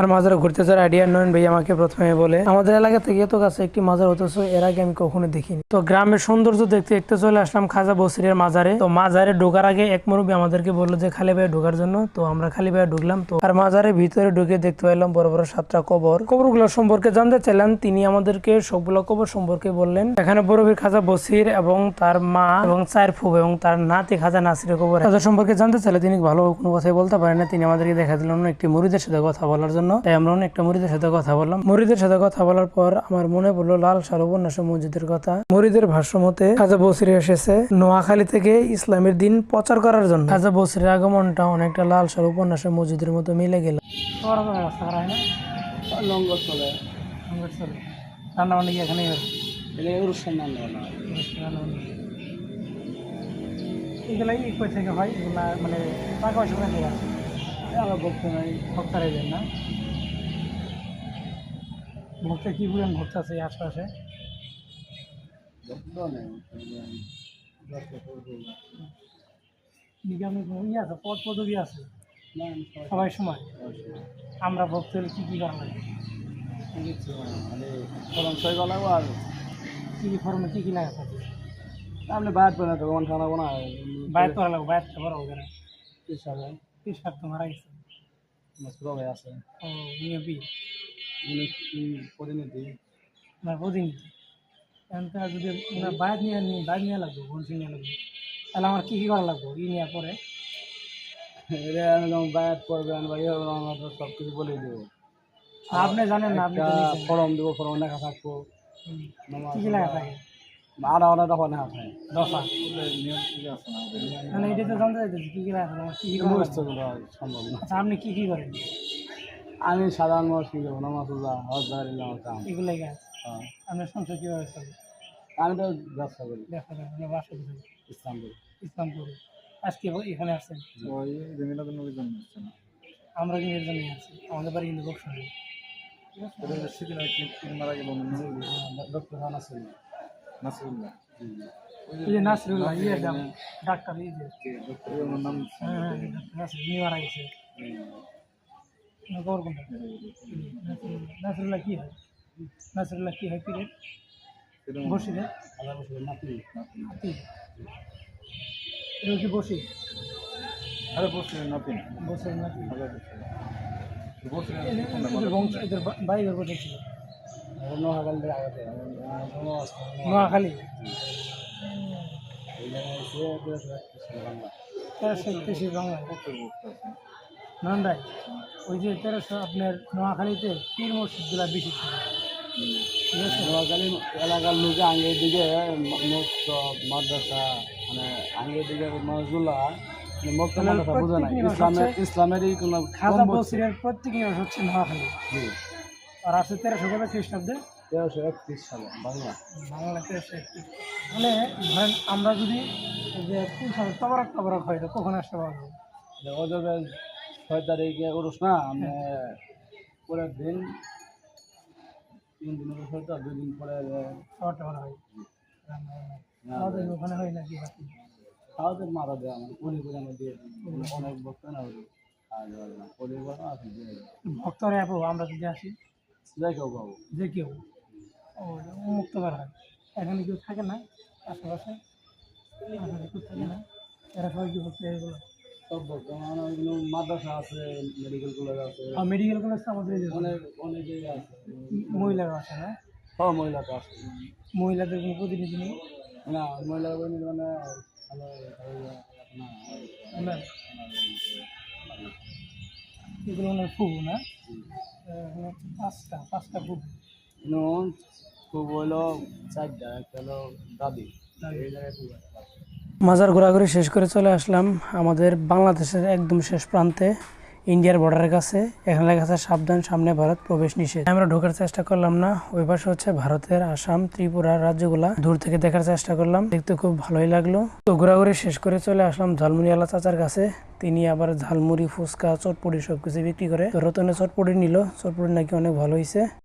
আর মাজারে ঘুরতে যাওয়ার আইডিয়া নয়ন ভাই আমাকে প্রথমে বলে, আমাদের এলাকা থেকে এত কাছে একটি মাজার হতেছে এর আগে আমি কখনো দেখিনি। তো গ্রামের সৌন্দর্য দেখতে দেখতে চলে আসলাম খাজা বসিরের মাজারে। তো মাজারে ঢোকার আগে এক মুরব্বী আমাদেরকে বলল যে, খালি ভাই ঢোকার জন্য। তো আমরা খালি ভাই ঢুকলাম, তো আর মাজারের ভিতরে ঢুকে দেখতে পেলাম বড় বড় সাতটা কবর। কবরগুলো সম্পর্কে জানতে চাইলাম, তিনি আমাদেরকে সবগুলো কবর সম্পর্কে বললেন। এখানে বড়বীর খাজা বসির এবং তার মা এবং চার ফুব এবং তার নাতি খাজা নাসিরের কবর। সম্পর্কে জানতে চাইলে তিনি ভালো কোনো কথাই বলতে পারেন না, তিনি আমাদেরকে দেখা দিলেন একটি মুরিদের সাথে কথা বলার জন্য। তাই আমরা একটা মুরিদের সাথে কথা বললাম। মুরিদের সাথে কথা বলার পর আমার মনে পড়ল লাল সার উপন্যাস মসজিদের কথা। মুরিদের ভাষ্য মতে খাজা বসির এসেছে নোয়াখালী থেকে ইসলামের দিন প্রচার করার জন্য। খাজা বসিরের আগমনটা অনেকটা লাল সার উপন্যাসের মসজিদের মতো মিলে গেল। লঙ্গর চলে। রান্না বান্না কি এখানেই অনুষ্ঠান না না এগুলাই কই থেকে হয়? এগুলা মানে টাকা পয়সা থেকে আসে? আমরা বলতে নাই ভক্তারাই দেন না। ভক্তা কি পরিমাণ ভক্ত আছে আশপাশে? ইয়ে আছে পদ পদবি আছে? সবাই সময় আমরা ভক্ত হলে কী কী করা লাগে? ফলন সই গলাবো আর কী কী ফর্মে কী কী লাগা থাকে আপনি বাইর করে না বাইর করা লাগবে বাইর তো বড় হবে না হিসাবে তিরিশ লাখ তো মারা গেছে মসুরা ভাই আছে ও নিয়ে বি উনি কি প্রতিনিধি না প্রতিনিধি এখন তো যদি ওনার বাইর নিয়ে নিয়ে বাইর নিয়ে লাগবে ভনসি নিয়ে লাগবে তাহলে আমার কী কী করা লাগবে ই নেওয়ার পরে এটা আমি যখন বাইর করবেন বা ইয়ে হবে আমরা তো সব কিছু বলে দেবো আপনি জানেন না আপনি তো একটা নিয়েছেন। ফর্ম দেবো ফর্ম লেখা থাকব হুম। নামাজ কী কী লাগা থাকে আর আলাদা দফা লেখা না মানে এটা তো জানতে চাইতেছি কী কী আমার কী কী করা মুখস্থ? করা সম্ভব না। আচ্ছা আপনি কী কী করেন? আমি সাধারণ মানুষ কি করব? নামাজ রোজা হজ দাঁড়িয়ে আমার কাম। এগুলাই কাজ হ্যাঁ। আপনার সংসার কীভাবে চলে? আমি তো ব্যবসা করি। দেখা যায় আপনার বাসা কোথায়? ইসলামপুর। ইসলামপুরে। আজকে এখানে আসছেন? ওই জন্য আমরা কিন্তু এর জন্য আছি। আমাদের বাড়ি কিন্তু লোক শুনে সেদিন আর কি মারা গেল ডক্টর খান আছে নাসিরুল্লাহ। এই যে নাসরুল্লাহ ইয়ে ডাক্তার এই যে। ডক্টর নাম হ্যাঁ ডাক্তার নাসরুল নিয়ে গেছে। খবর কোনটা নাসরুল্লাহ কী হয়? নাসরুল্লাহ কী হয় পিরিয়ড বসিরে। আল্লাহ বসে নাতি। হাতি বসি আরে বসে নাতি বসে নাকি আল্লাহ বংশ এদের বা- বাড়ি ছিল? দিয়ে নোয়াখালী? তেরোশো একত্রিশ বাংলা নন্দাই। ওই যে তেরোশো আপনার নোয়াখালীতে পীর মসজিদগুলা বেশি ঠিক আছে? নোয়াখালী এলাকার লোকে আঙ্গের দিকে মাদ্রাসা মানে আঙ্গের দিকে মানুষগুলা মানে ইসলামের ইসলামেরই কোনো খাজা। বসিরের প্রত্যেক হচ্ছে নোয়াখালী। আর আছে তেরোশো কত খ্রিস্টাব্দে? তেরোশো একত্রিশ সালে বাংলা। বাংলা তেরোশো একত্রিশ। মানে ধরেন আমরা যদি যে কোন সালে তবরক তবরক হয় এটা কখন আসতে পারব? ওদের ছয় তারিখে উরুস না আমি পরের দিন তিন ছয় তো দুই দিন পরে খাবার টাবার হয়। ওখানে হয় নাকি বাকি? খাওয়াতে মারা দেয় আমার পুলি করে আমরা দিয়ে অনেক বক্তা না ওদের খাওয়া যাবে না পুলি করে আছে ভক্তরা আমরা যদি আসি। যে কেউ। ও উন্মুক্ত করা হয়। এখানে কেউ থাকে না আশেপাশে। কেউ থাকে না। এরা সবাই কি করছে এগুলো? মানে মাদ্রাসা আছে মেডিকেল কলেজ আছে। আর মেডিকেল কলেজ আমাদের অনেক অনেক জায়গা আছে। মহিলারা আছে না? সব মহিলা তো আছে। মহিলাদের কোনো প্রতিনিধি নেই? না মহিলা বলি মানে এগুলো ওনার ফুবু না? পাঁচটা পাঁচটা গ্রুপ নন খুব হলো চারটা একটা হলো দাবি। এই জায়গায় মাজার ঘোরাঘুরি শেষ করে চলে আসলাম আমাদের বাংলাদেশের একদম শেষ প্রান্তে। ইন্ডিয়ার বর্ডারের কাছে। এখানে লেখা আছে, সাবধান, সামনে ভারত, প্রবেশ নিষেধ। আমরা ঢোকার চেষ্টা করলাম না। ওই পাশে হচ্ছে ভারতের আসাম, ত্রিপুরা রাজ্যগুলা। দূর থেকে দেখার চেষ্টা করলাম। দেখতে খুব ভালোই লাগল। তো ঘোরাঘুরি শেষ করে চলে আসলাম ঝালমুড়ি আলা চাচার কাছে। তিনি আবার ঝালমুড়ি, ফুচকা চটপুড়ি সবকিছু বিক্রি করে। রতনে চটপটি নিল। চটপটি নাকি অনেক ভালো হয়েছে